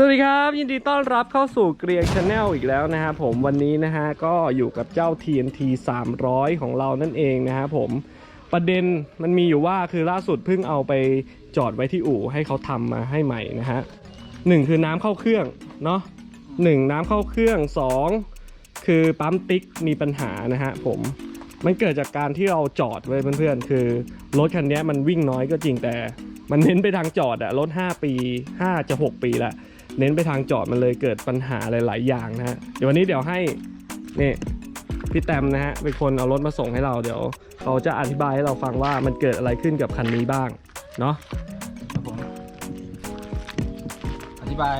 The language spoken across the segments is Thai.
สวัสดีครับ ยินดีต้อนรับเข้าสู่เกรียงชาแนลอีกแล้วนะครับผมวันนี้นะฮะก็อยู่กับเจ้า TNT 300 ของเรานั่นเองนะครับผมประเด็นมันมีอยู่ว่าคือล่าสุดเพิ่งเอาไปจอดไว้ที่อู่ให้เขาทำมาให้ใหม่นะฮะหนึ่งคือน้ำเข้าเครื่องเนาะหนึ่งน้ำเข้าเครื่องสองคือปั๊มติ๊กมีปัญหานะฮะผมมันเกิดจากการที่เราจอดไว้เพื่อนๆ คือรถคันนี้มันวิ่งน้อยก็จริงแต่ มันเน้นไปทางจอดอะรถ 5 ปี 5 จะ 6 ปีละ เน้นไปทางจอดมันเลยเกิดปัญหาหลาย ๆ อย่างนะฮะเดี๋ยววันนี้เดี๋ยวให้นี่พี่แตมนะฮะเป็นคนเอารถมาส่งให้เราเดี๋ยวเขาจะอธิบายให้เราฟังว่ามันเกิดอะไรขึ้นกับคันนี้บ้างเนาะครับผมอธิบาย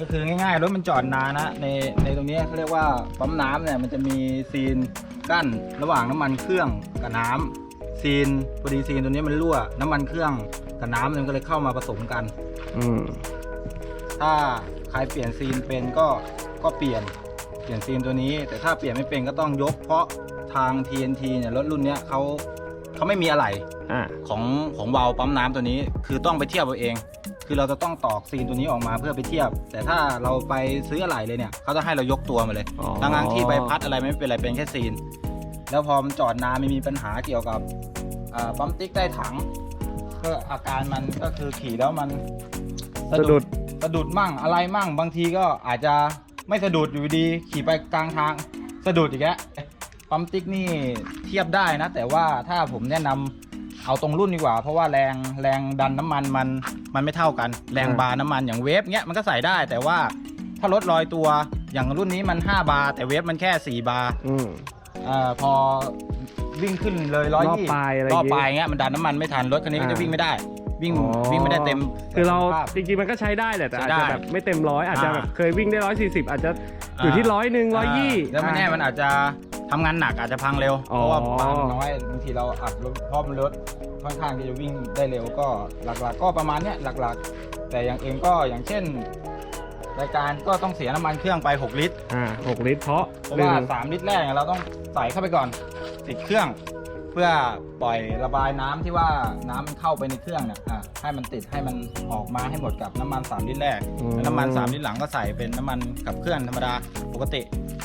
ก็คือง่ายๆรถมันจอดนานนะในในตรงนี้เขาเรียกว่าปั๊มน้ำเนี่ยมันจะมีซีนกั้นระหว่างน้ำมันเครื่องกับน้ำซีนพอดีซีนตัวนี้มันรั่ว น้ำมันเครื่องกับน้ำมันก็เลยเข้ามาผสมกัน อืม ถ้าใครเปลี่ยนซีนเป็นก็ก็เปลี่ยนเปลี่ยนซีนตัวนี้ แต่ถ้าเปลี่ยนไม่เป็นก็ต้องยก เพราะทาง TNT เนี่ยรถรุ่นเนี้ยเขาเขาไม่มีอะไรอะของของวาล์วปั๊มน้ำตัวนี้ คือต้องไปเทียบเอาเอง คือเราจะต้องตอกซีนตัวนี้ออกมาเพื่อไปเทียบ แต่ถ้าเราไปซื้ออะไรเลยเนี่ยเขาจะให้เรายกตัวมาเลยอ๋อ ทั้งๆที่ใบพัดอะไรไม่เป็นไรเป็นแค่ซีน แล้วพอมันจอดนานไม่มีปัญหาเกี่ยวกับอ่าปั๊มติ๊กใต้ถัง ก็อาการมันก็คือขี่แล้วมันสะดุดสะดุดมั่งอะไรมั่ง บางทีก็อาจจะไม่สะดุดอยู่ดี ขี่ไปกลางทางสะดุดอีกแล้วปั๊มติ๊กนี่เทียบได้นะ แต่ว่าถ้าผมแนะนำเอาตรงรุ่นดีกว่า เพราะว่าแรงแรงดันน้ำมันมันมันไม่เท่ากัน แรงบาร์น้ำมันอย่างเวฟเนี้ยมันก็ใส่ได้ แต่ว่าถ้ารถลอยตัวอย่างรุ่นนี้มัน 5 บาร์แต่เวฟมันแค่ 4 บาร์อืมอ่าพอวิ่งขึ้นเลยร้อยรอบยี่ปลายอะไรรอบอย่างงี้ปลายเงี้ยมันดันน้ำมันไม่ทันรถคันนี้ก็จะอ่าวิ่งไม่ได้ วิ่งอ๋อ วิ่งไม่ได้เต็ม คือเราสภพจริงๆมันก็ใช้ได้แหละแต่ใช้อาจได้จะแบบไม่เต็มร้อยอาจจะอ่าแบบเคยวิ่งได้ร้อยสี่สิบอาจจะอยู่ที่อ่าร้อยหนึ่งร้อยยี่แล้วไม่แน่มันอาจจะทำงานหนักอาจจะพังเร็ว เพอ๋อ ราะว่าปาล์มน้อยบางทีเราอัดรถเพราะมันรถค่อนข้างที่จะวิ่งได้เร็วก็หลักๆ ก็ประมาณเนี้ยหลักๆ แต่อย่างเองก็อย่างเช่น รายการก็ต้องเสียน้ำมันเครื่องไป 6 ลิตร อ่าหกลิตรเพราะเพราะหนึ่ว่าง 3 ลิตรแรกเนี่ยเราต้องใส่เข้าไปก่อนติดเครื่อง เพื่อปล่อยระบายน้ำที่ว่าน้ำมันเข้าไปในเครื่องเนี่ยอะให้มันติดให้มันออกมาให้หมดกับน้ำมัน3ลิตรแรกอืม แล้วน้ำมัน3ลิตรหลังก็ใส่เป็นน้ำมันขับเคลื่อนธรรมดาปกติ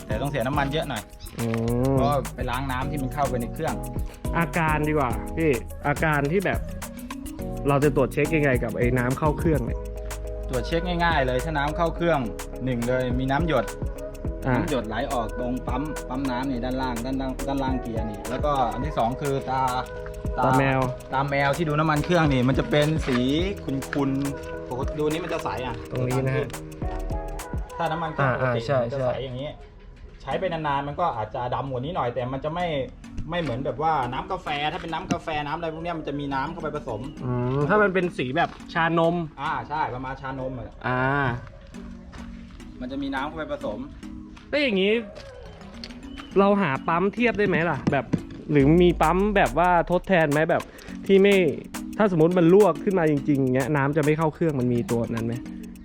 แต่ต้องเสียน้ำมันเยอะหน่อยอืม ก็ไปล้างน้ำที่มันเข้าไปในเครื่อง อาการดีกว่าพี่อาการที่แบบ เราจะตรวจเช็คยังไงกับไอ้น้ำเข้าเครื่องเนี่ยตรวจเช็คง่ายๆเลยถ้าน้ำเข้าเครื่องหนึ่งเลยมีน้ำหยด อ่า น้ำหยดไหลออกตรงปั๊มปั๊มน้ำนี่ด้านล่างด้านล่างด้านล่างเกียร์นี่แล้วก็อันที่สองคือตาตาแมว ตาแมวที่ดูน้ำมันเครื่องนี่ มันจะเป็นสีขุนๆปกติดูนี้มันจะใสอะตรงนี้นะฮะถ้าน้ำมันเครื่องปกติอ่าอ่าใช่มันจะใช่ใสอย่างนี้ ใช้ไปนานๆมันก็อาจจะดำกว่านี้หน่อย แต่มันจะไม่ไม่เหมือนแบบว่าน้ำกาแฟถ้าเป็นน้ำกาแฟน้ำอะไรพวกเนี้ยมันจะมีน้ำเข้าไปผสม อืมถ้ามันเป็นสีแบบชานม อ่าใช่ประมาณชานมอะ อ่า มันจะมีน้ำเข้าไปผสม แล้วอย่างนี้ เราหาปั๊มเทียบได้ไหมล่ะ แบบหรือมีปั๊มแบบว่าทดแทนไหมแบบที่ไม่ถ้าสมมติมันลวกขึ้นมาจริงๆเงี้ยน้ำจะไม่เข้าเครื่องมันมีตัวนั้นไหม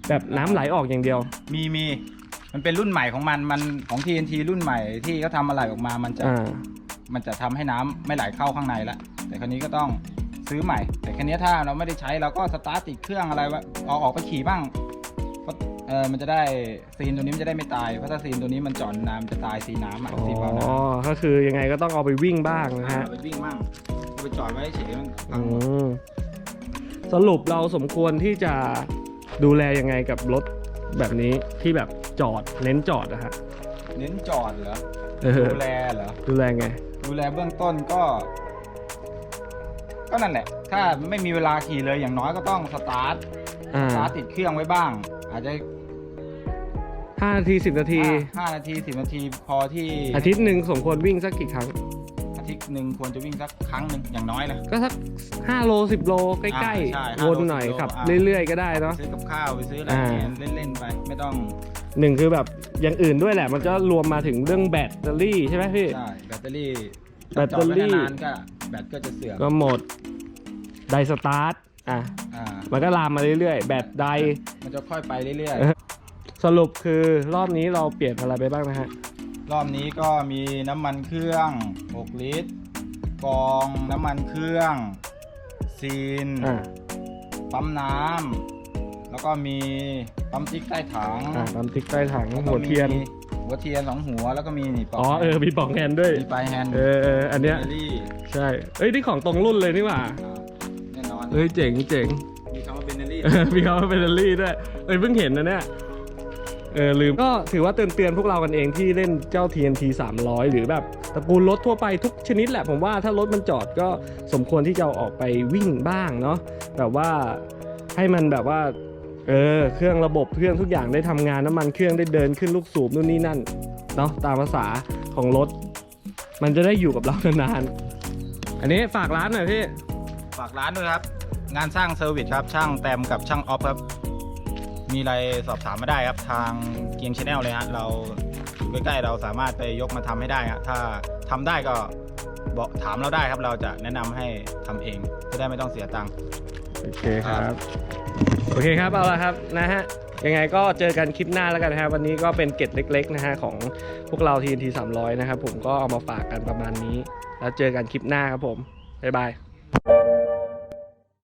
แบบน้ำไหลออกอย่างเดียว มีมี มันเป็นรุ่นใหม่ของมัน มันของ TNT รุ่นใหม่ที่เขาทำอะไรออกมา มันจะ อ่า มันจะทำให้น้ำไม่ไหลเข้าข้างในละ แต่ครั้นี้ก็ต้องซื้อใหม่ แต่ครั้นี้ถ้าเราไม่ได้ใช้เราก็สตาร์ทติดเครื่องอะไรไว้เอาออกไปขี่บ้าง เพราะเออมันจะได้ซีนตัวนี้มันจะได้ไม่ตายเพราะถ้าซีนตัวนี้มันจอดนานมันจะตายซีน้ำอะอ๋อซีวาล์วน้ำก็คือยังไงก็ต้องเอาไปวิ่งบ้างนะฮะ เอาไปวิ่งมั่งเอาไปจอดไว้เฉยๆมันพัอืงหมดมสรุปเราสมควรที่จะดูแลยังไงกับรถแบบนี้ที่แบบจอดเน้นจอดนะฮะเน้นจอดเหรอเออดูแลเหรอดูแลไง ดูแลเบื้องต้นก็ ก็นั่นแหละ ถ้าไม่มีเวลาขี่เลยอย่างน้อยก็ต้องสตาร์ทอ่า สตาร์ทติดเครื่องไว้บ้าง อาจจะ ห้านาทีสิบนาที ห้านาทีสิบนาทีพอที่อาทิตย์หนึ่งสมควรวิ่งสักกี่ครั้ง อาทิตย์หนึ่งควรจะวิ่งสักครั้งหนึ่งอย่างน้อยนะ ก็สักห้าโลสิบโลใกล้อ่าใช่ๆห้าวนโลหน่อย10โลขับ อ่า เรื่อยๆ ก็ได้เนาะ ซื้อกับข้าวไปซื้ออะไรอ่าเล่นๆไปไม่ต้องหนึ่งคือแบบอย่างอื่นด้วยแหละ มันก็รวมมาถึงเรื่องแบตเตอรี่ใช่ไหมพี่ ใช่แบตเตอรี่แบตเตอรี่จอดไว้นานๆก็แบตก็จะเสื่อมก็หมดไดสตาร์ทอะ อ่ามันก็ลามมาเรื่อยๆ แบตได มันจะค่อยไปเรื่อยเออ สรุปคือรอบนี้เราเปลี่ยนอะไรไปบ้างนะฮะๆรอบนี้ก็มีน้ำมันเครื่อง 6 ลิตรกรองน้ำมันเครื่อง ซีน อ่าปั๊มน้ำ แล้วก็มีปั๊มติ๊กใต้ถังอ่าปั๊มติ๊กใต้ถังแล้วก็หัวเทียนมีหัวเทียนสองหัว แล้วก็มีนี่ปลกอ๋อเออมีปลอกแฮนด์ด้วย มีปลายแฮนด์เออเอออันเนี้ยเบลลี่ใช่ เอ้ยนี่ของตรงรุ่นเลยนี่หว่า อ่าแน่นอน เอ้ยเจ๋งเจ๋ง มีคำว่าเบนเนลลี่เออมีคำว่าเบลลี่ด้วย เอ้ยเพิ่งเห็นนะเนี่ยเออลืมก็ถือว่าเตือนเตือนพวกเรากันเองที่เล่นเจ้า TNT 300 หรือแบบตระกูลรถทั่วไปทุกชนิดแหละผมว่าถ้ารถมันจอดก็สมควรที่จะเอาออกไปวิ่งบ้างเนาะแบบว่าให้มันแบบว่าเออเครื่องระบบเครื่องทุกอย่างได้ทำงานน้ำมันเครื่องได้เดินขึ้นลูกสูบนู่นนี่นั่นเนาะตามภาษาของรถ มันจะได้อยู่กับเรานานๆอันนี้ฝากร้านหน่อยพี่ฝากร้านด้วยครับ งานสร้างเซอร์วิสครับช่างแตมกับช่างออฟครับ มีอะไรสอบถามมาได้ครับทางเกียงชาแนลเลยฮะเราอยู่ใกล้ๆเราสามารถไปยกมาทำให้ได้ฮะถ้าทำได้ก็บอกถามเราได้ครับเราจะแนะนำให้ทำเองจะได้ไม่ต้องเสียตังค์โอเคครับโอเคครับเอาละครับนะฮะยังไงก็เจอกันคลิปหน้าแล้วกันนะครับวันนี้ก็เป็นเกร็ดเล็กๆนะฮะของพวกเรา TNT 300นะครับผมก็เอามาฝากกันประมาณนี้ แล้วเจอกันคลิปหน้าครับผมบ๊ายบาย